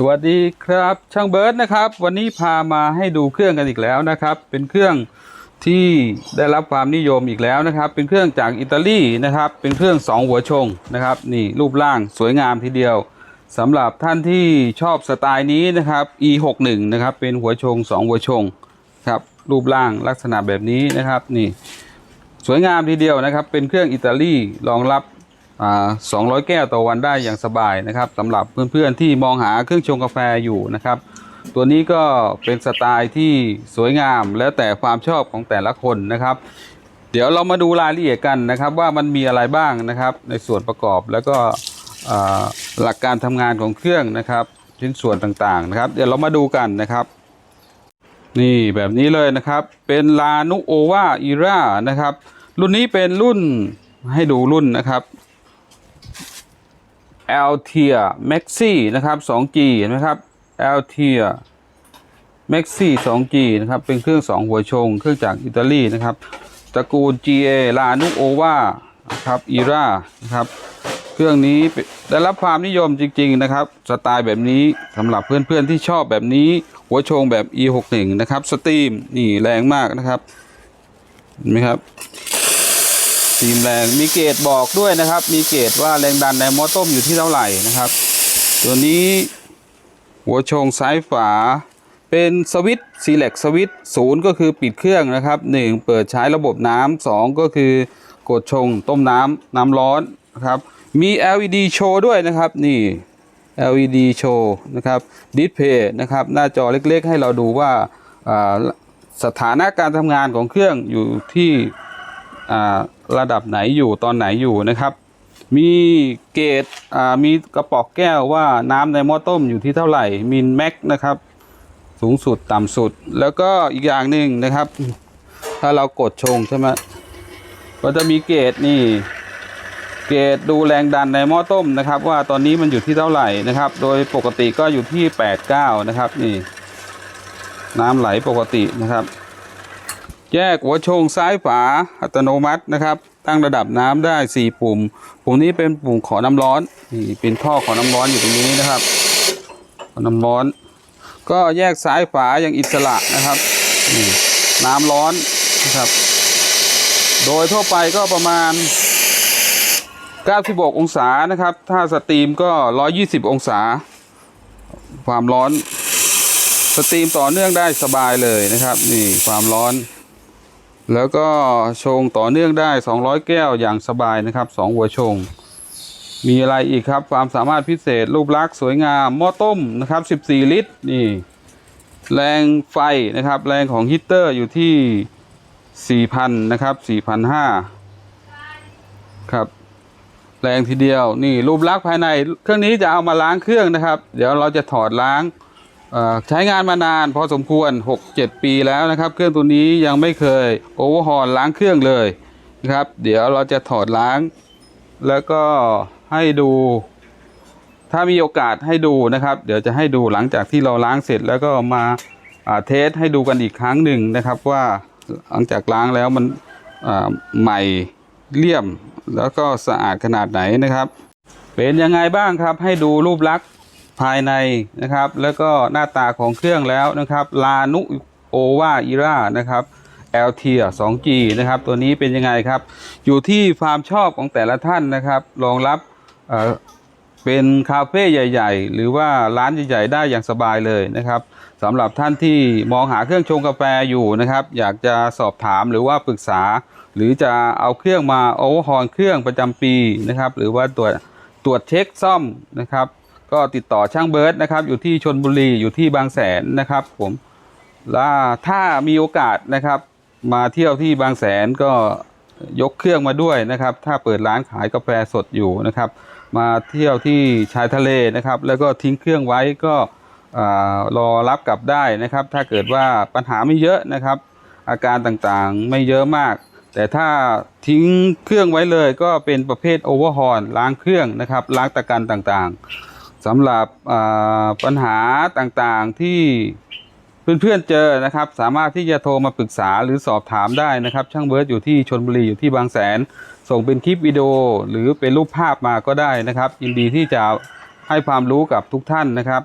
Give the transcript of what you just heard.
สวัสดีครับช่างเบิร์ดนะครับ วันนี้พามาให้ดูเครื่องกันอีกแล้วนะครับ เป็นเครื่องที่ได้รับความนิยมอีกแล้วนะครับ เป็นเครื่องจากอิตาลีนะครับ เป็นเครื่อง 2 หัวชงนะครับ นี่รูปร่างสวยงามทีเดียวสำหรับท่านที่ชอบสไตล์นี้นะครับ E61 นะครับ เป็นหัวชง 2 หัวชงครับรูปร่างลักษณะแบบนี้นะครับนี่สวยงามทีเดียวนะครับ เป็นเครื่องอิตาลีรองรับ อ่า200แก้วต่อวันได้อย่างสบายนะครับสำหรับเพื่อนๆที่มองหาเครื่องชงกาแฟอยู่นะครับ ตัวนี้ก็เป็นสไตล์ที่สวยงามแล้วแต่ความชอบของแต่ละคนนะครับ เดี๋ยวเรามาดูรายละเอียดกันนะครับ ว่ามันมีอะไรบ้างนะครับ ในส่วนประกอบแล้วก็หลักการทำงานของเครื่องนะครับ ชิ้นส่วนต่างๆนะครับ เดี๋ยวเรามาดูกันนะครับ นี่แบบนี้เลยนะครับ เป็นลานุโอวาอีรานะครับ รุ่นนี้เป็นรุ่นให้ดูรุ่นนะครับ a l t i a Maxi นะครับ 2G เห็นไหมครับ a l t i a Maxi 2G นะครับ เป็นเครื่อง 2 หัวชง เครื่องจากอิตาลีนะครับ ตระกูล GA ลานุโอวานะครับอีรานะครับ เครื่องนี้ได้รับความนิยมจริง ๆ นะครับ สไตล์แบบนี้สำหรับเพื่อนๆที่ชอบแบบนี้ หัวชงแบบ E61 นะครับ สตรีม นี่แรงมากนะครับเห็นไหมครับ สตรีมแรงมีเกจบอกด้วยนะครับ มีเกจว่าแรงดันในมอต้มอยู่ที่เท่าไหร่นะครับ ตัวนี้หัวชงซ้ายฝา เป็นสวิตช์ select สวิตศูนย์ก็คือปิดเครื่องนะครับหนึ่งเปิดใช้ระบบน้ำสองก็คือกดชงต้มน้ำน้ำร้อนนะครับ มี LED โชว์ด้วยนะครับนี่ LED โชว์นะครับดิสเพย์นะครับหน้าจอเล็กๆ ให้เราดูว่าสถานะการทำงานของเครื่องอยู่ที่ ระดับไหนอยู่ตอนไหนอยู่นะครับ มีเกจมีกระป๋องแก้วว่าน้ำในหม้อต้มอยู่ที่เท่าไหร่มินแม็กนะครับ สูงสุดต่ำสุด แล้วก็อีกอย่างหนึ่งนะครับ ถ้าเรากดชงใช่ไหมก็จะมีเกจนี่เกจดูแรงดันในหม้อต้มนะครับ ว่าตอนนี้มันอยู่ที่เท่าไหร่นะครับ โดยปกติก็อยู่ที่ 8 9 นะครับ นี่ น้ำไหลปกตินะครับ แยกหัวชงซ้ายฝาอัตโนมัตินะครับ ตั้งระดับน้ำได้ 4 ปุ่ม ปุ่มนี้เป็นปุ่มขอน้ำร้อนนี่เป็นท่อขอน้ำร้อนอยู่ตรงนี้นะครับ ขอน้ำร้อน ก็แยกซ้ายฝาอย่างอิสระนะครับนี่น้ำร้อนนะครับ โดยทั่วไปก็ประมาณ 96 องศานะครับ ถ้าสตรีมก็ 120 องศา ความร้อน สตรีมต่อเนื่องได้สบายเลยนะครับ นี่ความร้อน แล้วก็ชงต่อเนื่องได้ 200 แก้วอย่างสบายนะครับ 2 หัวชง มีอะไรอีกครับ ความสามารถพิเศษรูปลักษณ์สวยงามหม้อต้มนะครับ 14 ลิตรนี่แรงไฟนะครับ แรงของฮีตเตอร์อยู่ที่ 4,000 นะครับ 4,500 ครับ แรงทีเดียวนี่รูปลักษณ์ภายในเครื่องนี้จะเอามาล้างเครื่องนะครับ เดี๋ยวเราจะถอดล้าง ใช้งานมานานพอสมควร 6-7 ปีแล้วนะครับ เครื่องตัวนี้ยังไม่เคยโอเวอร์ฮอลล้างเครื่องเลยนะครับ เดี๋ยวเราจะถอดล้าง แล้วก็ให้ดู ถ้ามีโอกาสให้ดูนะครับ เดี๋ยวจะให้ดูหลังจากที่เราล้างเสร็จแล้วก็มาาเทสให้ดูกันอีกครั้งหนึ่งนะครับ ว่าหลังจากล้างแล้วมันใหม่เลี่ยมแล้วก็สะอาดขนาดไหนนะครับ เป็นยังไงบ้างครับให้ดูรูปลักษณ์ ภายในนะครับ แล้วก็หน้าตาของเครื่องแล้วนะครับลานุโอวาอีรานะครับ l t 2G นะครับ ตัวนี้เป็นยังไงครับ อยู่ที่ความชอบของแต่ละท่านนะครับรองรับเเป็นคาเฟ่ใหญ่ ๆ หรือว่าร้านใหญ่ ๆ ได้อย่างสบายเลยนะครับสำหรับท่านที่มองหาเครื่องชงกาแฟอยู่นะครับ อยากจะสอบถามหรือว่าปรึกษา หรือจะเอาเครื่องมาโอเวอร์ฮอลเครื่องประจำปีนะครับ หรือว่าตรวจตรวจเช็คซ่อมนะครับ ก็ติดต่อช่างเบิร์ดนะครับ อยู่ที่ชนบุรีอยู่ที่บางแสนนะครับ ผมแล้วถ้ามีโอกาสนะครับ มาเที่ยวที่บางแสนก็ยกเครื่องมาด้วยนะครับ ถ้าเปิดร้านขายกาแฟสดอยู่นะครับ มาเที่ยวที่ชายทะเลนะครับ แล้วก็ทิ้งเครื่องไว้ก็อ่ารอรับกลับได้นะครับ ถ้าเกิดว่าปัญหาไม่เยอะนะครับ อาการต่างๆไม่เยอะมาก แต่ถ้าทิ้งเครื่องไว้เลยก็เป็นประเภทโอเวอร์ฮอลล้างเครื่องนะครับ ล้างตะกันต่างๆ สำหรับปัญหาต่างๆที่เพื่อนๆเจอนะครับ สามารถที่จะโทรมาปรึกษาหรือสอบถามได้นะครับ ช่างเบิร์ดอยู่ที่ชนบุรีอยู่ที่บางแสน ส่งเป็นคลิปวิดีโอหรือเป็นรูปภาพมาก็ได้นะครับยินดีที่จะให้ความรู้กับทุกท่านนะครับ